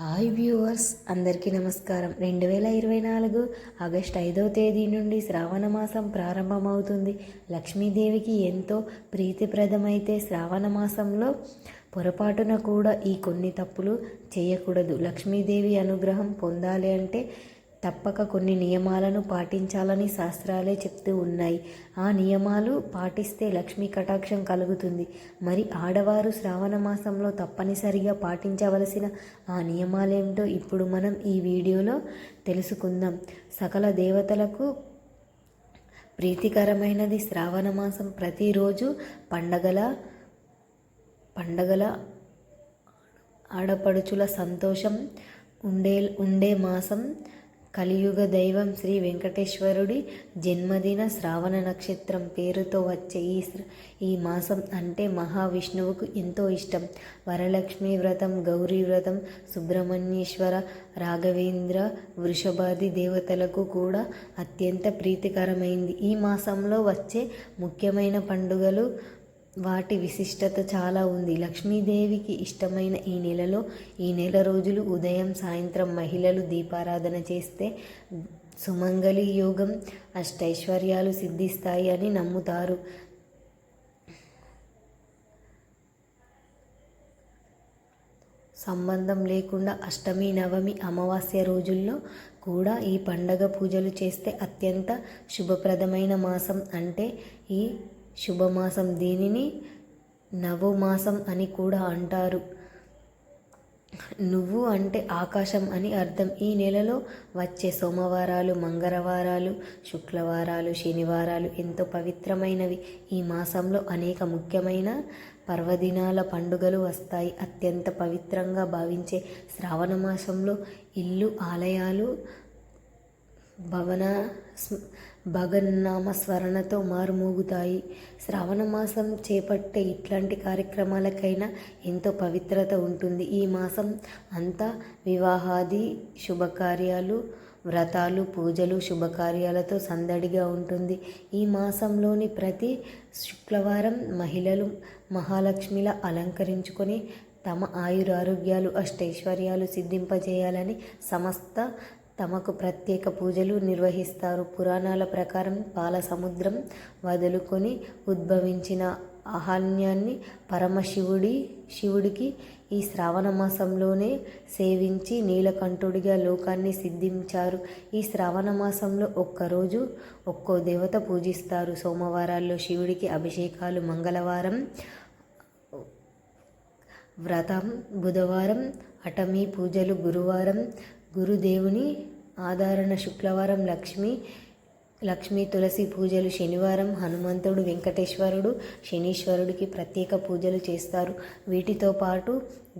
Hi viewers అందరికీ నమస్కారం. రెండు వేల ఇరవై నాలుగు ఆగస్ట్ ఐదో తేదీ నుండి శ్రావణ మాసం ప్రారంభమవుతుంది. లక్ష్మీదేవికి ఎంతో ప్రీతిప్రదమైతే శ్రావణ మాసంలో పొరపాటున కూడా ఈ కొన్ని తప్పులు చేయకూడదు. లక్ష్మీదేవి అనుగ్రహం పొందాలి అంటే తప్పక కొన్ని నియమాలను పాటించాలని శాస్త్రాలే చెప్తూ ఉన్నాయి. ఆ నియమాలు పాటిస్తే లక్ష్మీ కటాక్షం కలుగుతుంది. మరి ఆడవారు శ్రావణ మాసంలో తప్పనిసరిగా పాటించవలసిన ఆ నియమాలేమిటో ఇప్పుడు మనం ఈ వీడియోలో తెలుసుకుందాం. సకల దేవతలకు ప్రీతికరమైనది శ్రావణ మాసం. ప్రతిరోజు పండగల పండగల ఆడపడుచుల సంతోషం ఉండే ఉండే మాసం కలియుగ దైవం శ్రీ వెంకటేశ్వరుడి జన్మదిన శ్రావణ నక్షత్రం పేరుతో వచ్చే ఈ ఈ మాసం అంటే మహావిష్ణువుకు ఎంతో ఇష్టం. వరలక్ష్మి వ్రతం గౌరీ వ్రతం సుబ్రహ్మణ్యేశ్వర రాఘవేంద్ర వృషభాది దేవతలకు కూడా అత్యంత ప్రీతికరమైంది. ఈ మాసంలో వచ్చే ముఖ్యమైన పండుగలు వాటి విశిష్టత చాలా ఉంది. లక్ష్మీదేవికి ఇష్టమైన ఈ నెలలో ఈ నెల రోజులు ఉదయం సాయంత్రం మహిళలు దీపారాధన చేస్తే సుమంగళి యోగం అష్టైశ్వర్యాలు సిద్ధిస్తాయి అని నమ్ముతారు. సంబంధం లేకుండా అష్టమి నవమి అమావాస్య రోజుల్లో కూడా ఈ పండగ పూజలు చేస్తే అత్యంత శుభప్రదమైన మాసం. అంటే ఈ శుభమాసం దీనిని నవమాసం అని కూడా అంటారు. నువ్వు అంటే ఆకాశం అని అర్థం. ఈ నెలలో వచ్చే సోమవారాలు మంగళవారాలు శుక్రవారాలు శనివారాలు ఎంతో పవిత్రమైనవి. ఈ మాసంలో అనేక ముఖ్యమైన పర్వదినాల పండుగలు వస్తాయి. అత్యంత పవిత్రంగా భావించే శ్రావణ మాసంలో ఇల్లు ఆలయాలు భవన భగన్నామ స్మరణతో మారుమోగుతాయి. శ్రావణ మాసం చేపట్టే ఇట్లాంటి కార్యక్రమాలకైనా ఎంతో పవిత్రత ఉంటుంది. ఈ మాసం అంతా వివాహాది శుభకార్యాలు వ్రతాలు పూజలు శుభకార్యాలతో సందడిగా ఉంటుంది. ఈ మాసంలోని ప్రతి శుక్రవారం మహిళలు మహాలక్ష్మిలా అలంకరించుకొని తమ ఆయురారోగ్యాలు అష్టైశ్వర్యాలు సిద్ధింపజేయాలని సమస్త తమకు ప్రత్యేక పూజలు నిర్వహిస్తారు. పురాణాల ప్రకారం పాల సముద్రం వదులుకొని ఉద్భవించిన అహాన్యాన్ని పరమశివుడి శివుడికి ఈ శ్రావణ మాసంలోనే సేవించి నీలకంఠుడిగా లోకాన్ని సిద్ధించారు. ఈ శ్రావణ మాసంలో ఒక్కరోజు ఒక్కో దేవత పూజిస్తారు. సోమవారాల్లో శివుడికి అభిషేకాలు మంగళవారం వ్రతం బుధవారం అటమీ పూజలు గురువారం గురుదేవుని ఆధారణ శుక్రవారం లక్ష్మి లక్ష్మీ తులసి పూజలు శనివారం హనుమంతుడు వెంకటేశ్వరుడు శనీశ్వరుడికి ప్రత్యేక పూజలు చేస్తారు. వీటితో పాటు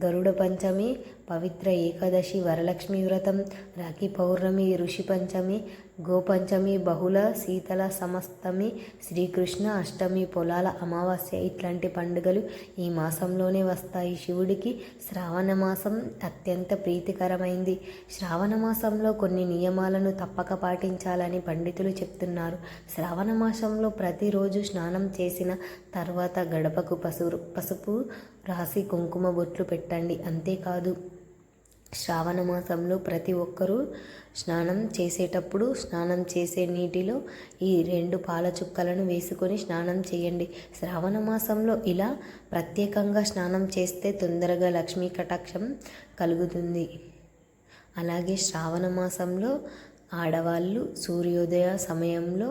గరుడ పంచమి పవిత్ర ఏకాదశి వరలక్ష్మి వ్రతం రాఖీ పౌర్ణమి ఋషి పంచమి గోపంచమి బహుళ శీతల సమస్తమి శ్రీకృష్ణ అష్టమి పొలాల అమావాస్య ఇట్లాంటి పండుగలు ఈ మాసంలోనే వస్తాయి. శివుడికి శ్రావణ మాసం అత్యంత ప్రీతికరమైంది. శ్రావణ మాసంలో కొన్ని నియమాలను తప్పక పాటించాలని పండితులు చెప్తున్నారు. శ్రావణ మాసంలో ప్రతిరోజు స్నానం చేసిన తర్వాత గడపకు పసుపు పసుపు రాసి కుంకుమ బొట్లు పెట్టండి. అంతేకాదు శ్రావణ మాసంలో ప్రతి ఒక్కరూ స్నానం చేసేటప్పుడు స్నానం చేసే నీటిలో ఈ రెండు పాల చుక్కలను వేసుకొని స్నానం చేయండి. శ్రావణ మాసంలో ఇలా ప్రత్యేకంగా స్నానం చేస్తే తొందరగా లక్ష్మీ కటాక్షం కలుగుతుంది. అలాగే శ్రావణ మాసంలో ఆడవాళ్ళు సూర్యోదయ సమయంలో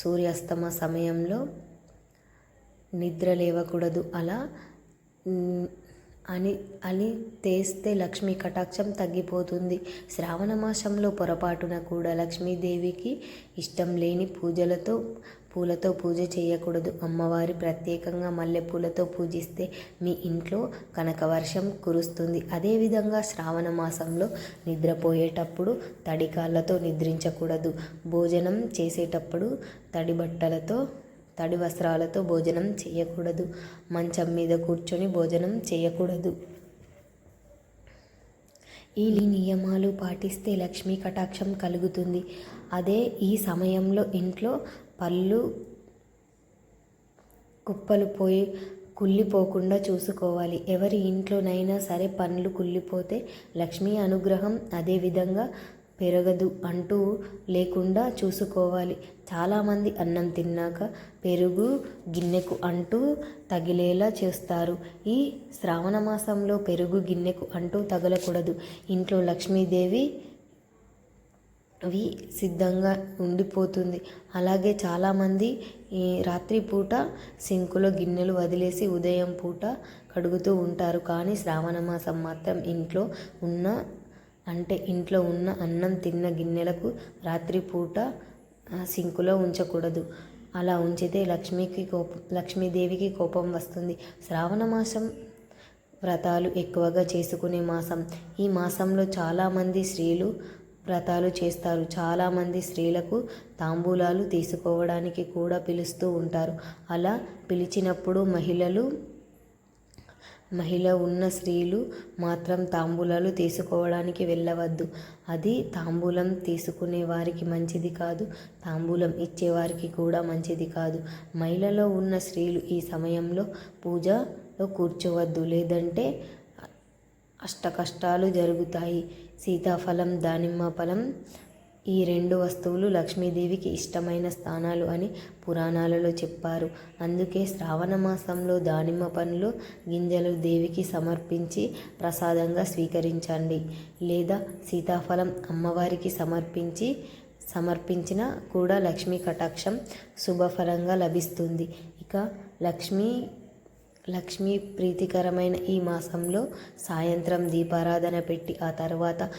సూర్యాస్తమ సమయంలో నిద్ర లేవకూడదు. అలా అని అని తెస్తే లక్ష్మీ కటాక్షం తగ్గిపోతుంది. శ్రావణ మాసంలో పొరపాటున కూడా లక్ష్మీదేవికి ఇష్టం లేని పూజలతో పూలతో పూజ చేయకూడదు. అమ్మవారి ప్రత్యేకంగా మల్లెపూలతో పూజిస్తే మీ ఇంట్లో కనకవర్షం కురుస్తుంది. అదేవిధంగా శ్రావణ మాసంలో నిద్రపోయేటప్పుడు తడి కాళ్ళతో నిద్రించకూడదు. భోజనం చేసేటప్పుడు తడి బట్టలతో తడి వస్త్రాలతో భోజనం చేయకూడదు. మంచం మీద కూర్చొని భోజనం చేయకూడదు. ఈ నియమాలు పాటిస్తే లక్ష్మీ కటాక్షం కలుగుతుంది. అదే ఈ సమయంలో ఇంట్లో పళ్ళు కుప్పలు పోయి కుళ్ళిపోకుండా చూసుకోవాలి. ఎవరి ఇంట్లోనైనా సరే పండ్లు కుళ్ళిపోతే లక్ష్మీ అనుగ్రహం అదేవిధంగా పెరగదు అంటూ లేకుండా చూసుకోవాలి. చాలామంది అన్నం తిన్నాక పెరుగు గిన్నెకు అంటూ తగిలేలా చేస్తారు. ఈ శ్రావణ మాసంలో పెరుగు గిన్నెకు అంటూ తగలకూడదు. ఇంట్లో లక్ష్మీదేవి వి సిద్ధంగా ఉండిపోతుంది. అలాగే చాలామంది ఈ రాత్రిపూట సింకులో గిన్నెలు వదిలేసి ఉదయం పూట కడుగుతూ ఉంటారు. కానీ శ్రావణ మాసం మాత్రం ఇంట్లో ఉన్న అంటే ఇంట్లో ఉన్న అన్నం తిన్న గిన్నెలకు రాత్రిపూట సింకులో ఉంచకూడదు. అలా ఉంచితే లక్ష్మికి కోపం లక్ష్మీదేవికి కోపం వస్తుంది. శ్రావణ మాసం వ్రతాలు ఎక్కువగా చేసుకునే మాసం. ఈ మాసంలో చాలామంది స్త్రీలు వ్రతాలు చేస్తారు. చాలామంది స్త్రీలకు తాంబూలాలు తీసుకోవడానికి కూడా పిలుస్తూ ఉంటారు. అలా పిలిచినప్పుడు మహిళలు మహిళ ఉన్న స్త్రీలు మాత్రం తాంబూలాలు తీసుకోవడానికి వెళ్ళవద్దు. అది తాంబూలం తీసుకునే వారికి మంచిది కాదు. తాంబూలం ఇచ్చేవారికి కూడా మంచిది కాదు. మహిళలో ఉన్న స్త్రీలు ఈ సమయంలో పూజలో కూర్చోవద్దు. లేదంటే అష్ట కష్టాలు జరుగుతాయి. సీతాఫలం దానిమ్మ ఫలం ఈ రెండు వస్తువులు లక్ష్మీదేవికి ఇష్టమైన స్థానాలు అని పురాణాలలో చెప్పారు. అందుకే శ్రావణ మాసంలో దానిమ్మ పండ్లు గింజలు దేవికి సమర్పించి ప్రసాదంగా స్వీకరించండి. లేదా సీతాఫలం అమ్మవారికి సమర్పించి సమర్పించిన కూడా లక్ష్మీ కటాక్షం శుభఫలంగా లభిస్తుంది. ఇక లక్ష్మీ లక్ష్మీ ప్రీతికరమైన ఈ మాసంలో సాయంత్రం దీపారాధన పెట్టి ఆ తర్వాత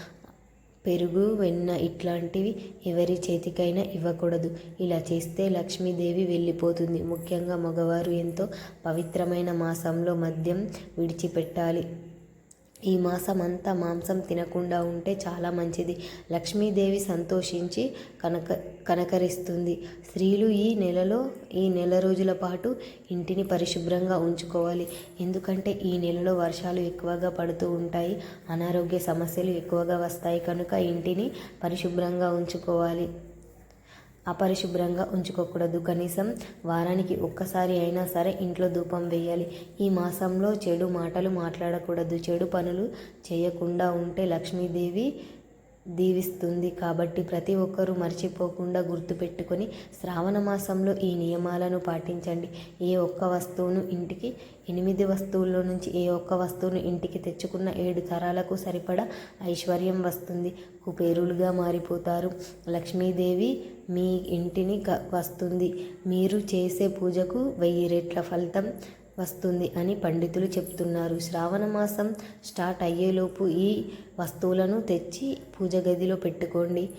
పెరుగు వెన్న ఇట్లాంటివి ఎవరి చేతికైనా ఇవ్వకూడదు. ఇలా చేస్తే లక్ష్మీదేవి వెళ్ళిపోతుంది. ముఖ్యంగా మగవారు ఎంతో పవిత్రమైన మాసంలో మద్యం విడిచిపెట్టాలి. ఈ మాసం అంతా మాంసం తినకుండా ఉంటే చాలా మంచిది. లక్ష్మీదేవి సంతోషించి కనక కనకరిస్తుంది. స్త్రీలు ఈ నెలలో ఈ నెల రోజుల పాటు ఇంటిని పరిశుభ్రంగా ఉంచుకోవాలి. ఎందుకంటే ఈ నెలలో వర్షాలు ఎక్కువగా పడుతూ ఉంటాయి. అనారోగ్య సమస్యలు ఎక్కువగా వస్తాయి. కనుక ఇంటిని పరిశుభ్రంగా ఉంచుకోవాలి. అపరిశుభ్రంగా ఉంచుకోకూడదు. కనీసం వారానికి ఒక్కసారి అయినా సరే ఇంట్లో ధూపం వేయాలి. ఈ మాసంలో చెడు మాటలు మాట్లాడకూడదు. చెడు పనులు చేయకుండా ఉంటే లక్ష్మీదేవి దీవిస్తుంది. కాబట్టి ప్రతి ఒక్కరూ మర్చిపోకుండా గుర్తుపెట్టుకొని శ్రావణ మాసంలో ఈ నియమాలను పాటించండి. ఏ ఒక్క వస్తువును ఇంటికి ఎనిమిది వస్తువుల్లో నుంచి ఏ ఒక్క వస్తువును ఇంటికి తెచ్చుకున్న ఏడు తరాలకు సరిపడా ఐశ్వర్యం వస్తుంది. కుబేరులుగా మారిపోతారు. లక్ష్మీదేవి మీ ఇంటిని వస్తుంది. మీరు చేసే పూజకు వెయ్యి రెట్ల ఫలితం వస్తుంది అని పండితులు చెప్తున్నారు. శ్రావణ మాసం స్టార్ట్ అయ్యేలోపు ఈ వస్తువులను తెచ్చి పూజ గదిలో పెట్టుకోండి.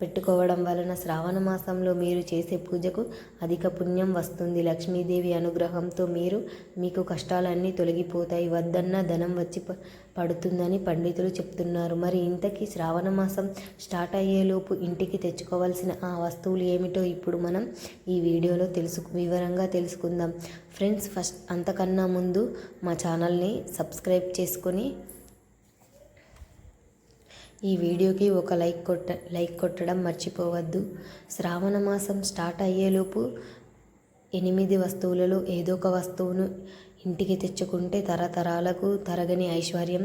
పెట్టుకోవడం వలన శ్రావణ మాసంలో మీరు చేసే పూజకు అధిక పుణ్యం వస్తుంది. లక్ష్మీదేవి అనుగ్రహంతో మీరు మీకు కష్టాలన్నీ తొలగిపోతాయి. వద్దన్న ధనం వచ్చి పడుతుందని పండితులు చెప్తున్నారు. మరి ఇంతకీ శ్రావణ మాసం స్టార్ట్ అయ్యేలోపు ఇంటికి తెచ్చుకోవాల్సిన ఆ వస్తువులు ఏమిటో ఇప్పుడు మనం ఈ వీడియోలో తెలుసు వివరంగా తెలుసుకుందాం. ఫ్రెండ్స్ ఫస్ట్ అంతకన్నా ముందు మా ఛానల్ని సబ్స్క్రైబ్ చేసుకొని ఈ వీడియోకి ఒక లైక్ కొట్ట లైక్ కొట్టడం మర్చిపోవద్దు. శ్రావణ మాసం స్టార్ట్ అయ్యేలోపు ఎనిమిది వస్తువులలో ఏదో ఒక వస్తువును ఇంటికి తెచ్చుకుంటే తరతరాలకు తరగని ఐశ్వర్యం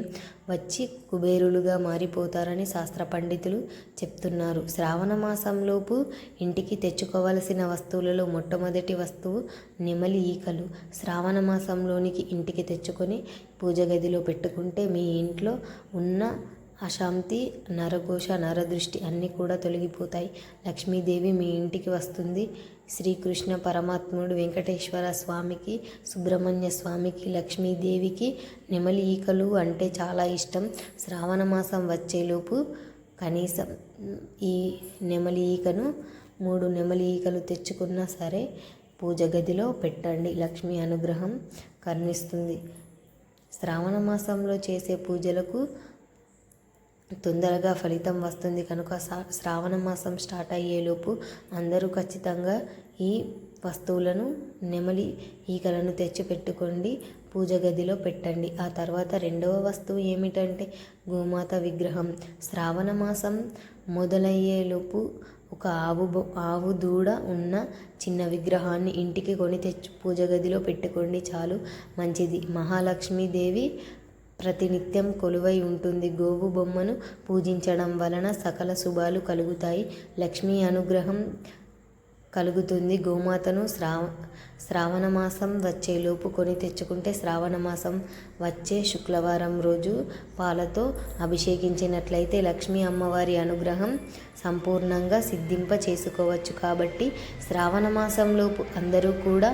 వచ్చి కుబేరులుగా మారిపోతారని శాస్త్ర పండితులు చెప్తున్నారు. శ్రావణ మాసంలోపు ఇంటికి తెచ్చుకోవలసిన వస్తువులలో మొట్టమొదటి వస్తువు నెమలి ఈకలు. శ్రావణ మాసంలోనికి ఇంటికి తెచ్చుకొని పూజ గదిలో పెట్టుకుంటే మీ ఇంట్లో ఉన్న అశాంతి నరఘోష నరదృష్టి అన్నీ కూడా తొలగిపోతాయి. లక్ష్మీదేవి మీ ఇంటికి వస్తుంది. శ్రీకృష్ణ పరమాత్ముడు వెంకటేశ్వర స్వామికి సుబ్రహ్మణ్య స్వామికి లక్ష్మీదేవికి నెమలి ఈకలు అంటే చాలా ఇష్టం. శ్రావణ మాసం వచ్చేలోపు కనీసం ఈ నెమలి ఈకను మూడు నెమలి ఈకలు తెచ్చుకున్నా సరే పూజ గదిలో పెట్టండి. లక్ష్మీ అనుగ్రహం కరుణిస్తుంది. శ్రావణ మాసంలో చేసే పూజలకు తొందరగా ఫలితం వస్తుంది కనుక శ్రావణ మాసం స్టార్ట్ అయ్యేలోపు అందరూ ఖచ్చితంగా ఈ వస్తువులను నెమలి ఈకలను తెచ్చిపెట్టుకోండి పూజ గదిలో పెట్టండి. ఆ తర్వాత రెండవ వస్తువు ఏమిటంటే గోమాత విగ్రహం. శ్రావణ మాసం మొదలయ్యేలోపు ఒక ఆవు ఆవు దూడ ఉన్న చిన్న విగ్రహాన్ని ఇంటికి కొని తెచ్చి పూజ గదిలో పెట్టుకోండి. చాలు మంచిది. మహాలక్ష్మీదేవి ప్రతినిత్యం కొలువై ఉంటుంది. గోవు బొమ్మను పూజించడం వలన సకల శుభాలు కలుగుతాయి. లక్ష్మీ అనుగ్రహం కలుగుతుంది. గోమాతను శ్రావ శ్రావణమాసం వచ్చేలోపు కొని తెచ్చుకుంటే శ్రావణమాసం వచ్చే శుక్రవారం రోజు పాలతో అభిషేకించినట్లయితే లక్ష్మీ అమ్మవారి అనుగ్రహం సంపూర్ణంగా సిద్ధింప చేసుకోవచ్చు. కాబట్టి శ్రావణ మాసంలోపు అందరూ కూడా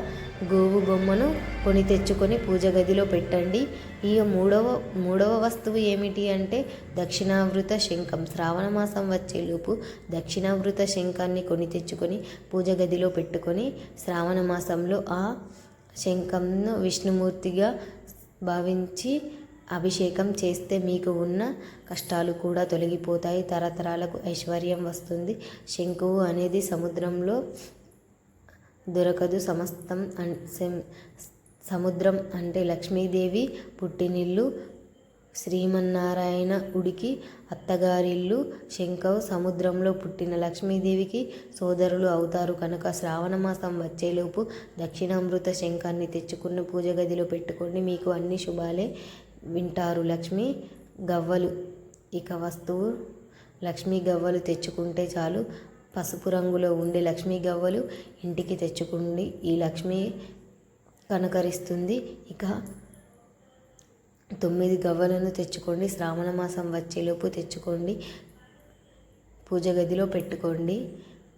గోవు బొమ్మను కొని తెచ్చుకొని పూజ గదిలో పెట్టండి. ఈ మూడవ మూడవ వస్తువు ఏమిటి అంటే దక్షిణావృత శంఖం. శ్రావణ మాసం వచ్చేలోపు దక్షిణావృత శంఖాన్ని కొని తెచ్చుకొని పూజ గదిలో పెట్టుకొని శ్రావణ మాసంలో ఆ శంఖంను విష్ణుమూర్తిగా భావించి అభిషేకం చేస్తే మీకు ఉన్న కష్టాలు కూడా తొలగిపోతాయి. తరతరాలకు ఐశ్వర్యం వస్తుంది. శంకువు అనేది సముద్రంలో దొరకదు. సమస్తం సముద్రం అంటే లక్ష్మీదేవి పుట్టినిల్లు శ్రీమన్నారాయణ ఉడికి అత్తగారిల్లు శంకవ్ సముద్రంలో పుట్టిన లక్ష్మీదేవికి సోదరులు అవుతారు కనుక శ్రావణమాసం వచ్చేలోపు దక్షిణామృత శంఖాన్ని తెచ్చుకున్న పూజ గదిలో పెట్టుకోండి మీకు అన్ని శుభాలే వింటారు. లక్ష్మి గవ్వలు. ఇక వస్తువు లక్ష్మీ గవ్వలు తెచ్చుకుంటే చాలు. పసుపు రంగులో ఉండే లక్ష్మీ గవ్వలు ఇంటికి తెచ్చుకుండి. ఈ లక్ష్మి కనకరిస్తుంది. ఇక తొమ్మిది గవ్వలను తెచ్చుకోండి. శ్రావణ మాసం వచ్చేలోపు తెచ్చుకోండి. పూజ గదిలో పెట్టుకోండి.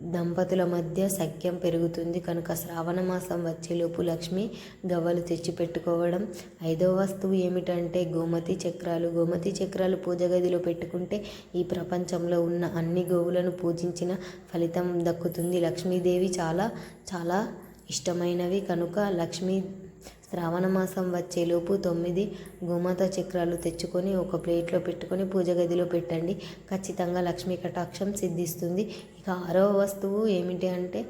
దంపతుల మధ్య సఖ్యం పెరుగుతుంది. కనుక శ్రావణ మాసం వచ్చేలోపు లక్ష్మి గవ్వలు తెచ్చిపెట్టుకోవడం ఐదవ వస్తువు ఏమిటంటే గోమతి చక్రాలు. గోమతి చక్రాలు పూజ గదిలో పెట్టుకుంటే ఈ ప్రపంచంలో ఉన్న అన్ని గోవులను పూజించిన ఫలితం దక్కుతుంది. లక్ష్మీదేవి చాలా చాలా ఇష్టమైనవి. కనుక లక్ష్మీ శ్రావణ మాసం వచ్చేలోపు తొమ్మిది గోమాత చక్రాలు తెచ్చుకొని ఒక ప్లేట్లో పెట్టుకొని పూజ గదిలో పెట్టండి. ఖచ్చితంగా లక్ష్మీ కటాక్షం సిద్ధిస్తుంది. ఇక ఆరవ వస్తువు ఏమిటి అంటే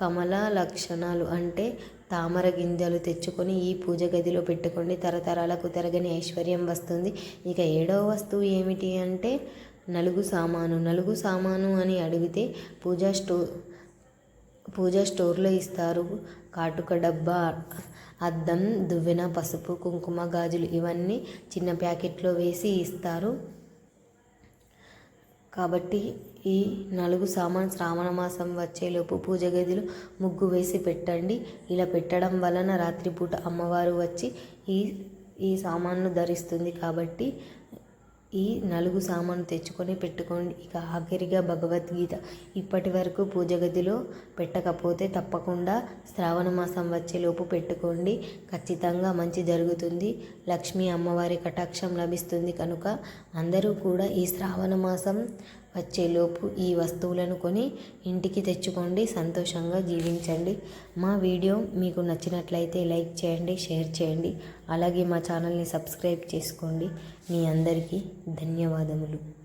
కమల లక్షణాలు అంటే తామర గింజలు తెచ్చుకొని ఈ పూజ గదిలో పెట్టుకోండి. తరతరాలకు తరగని ఐశ్వర్యం వస్తుంది. ఇక ఏడవ వస్తువు ఏమిటి అంటే నలుగు సామాను. నలుగు సామాను అని అడిగితే పూజా స్టో పూజా స్టోర్లో ఇస్తారు. కాటుక డబ్బా అద్దం దువ్వెన పసుపు కుంకుమ గాజులు ఇవన్నీ చిన్న ప్యాకెట్లో వేసి ఇస్తారు. కాబట్టి ఈ నలుగు సామాన్ శ్రావణ మాసం వచ్చేలోపు పూజ గదిలో ముగ్గు వేసి పెట్టండి. ఇలా పెట్టడం వలన రాత్రిపూట అమ్మవారు వచ్చి ఈ ఈ సామాన్ను ధరిస్తుంది కాబట్టి ఈ నలుగు సామాను తెచ్చుకొని పెట్టుకోండి. ఇక ఆఖరిగా భగవద్గీత. ఇప్పటి వరకు పూజ గదిలో పెట్టకపోతే తప్పకుండా శ్రావణ మాసం వచ్చేలోపు పెట్టుకోండి. ఖచ్చితంగా మంచి జరుగుతుంది. లక్ష్మీ అమ్మవారి కటాక్షం లభిస్తుంది కనుక అందరూ కూడా ఈ శ్రావణ మాసం వచ్చేలోపు ఈ వస్తువులను కొని ఇంటికి తెచ్చుకోండి సంతోషంగా జీవించండి. మా వీడియో మీకు నచ్చినట్లయితే లైక్ చేయండి షేర్ చేయండి. అలాగే మా ఛానల్ని సబ్స్క్రైబ్ చేసుకోండి. మీ అందరికీ ధన్యవాదములు.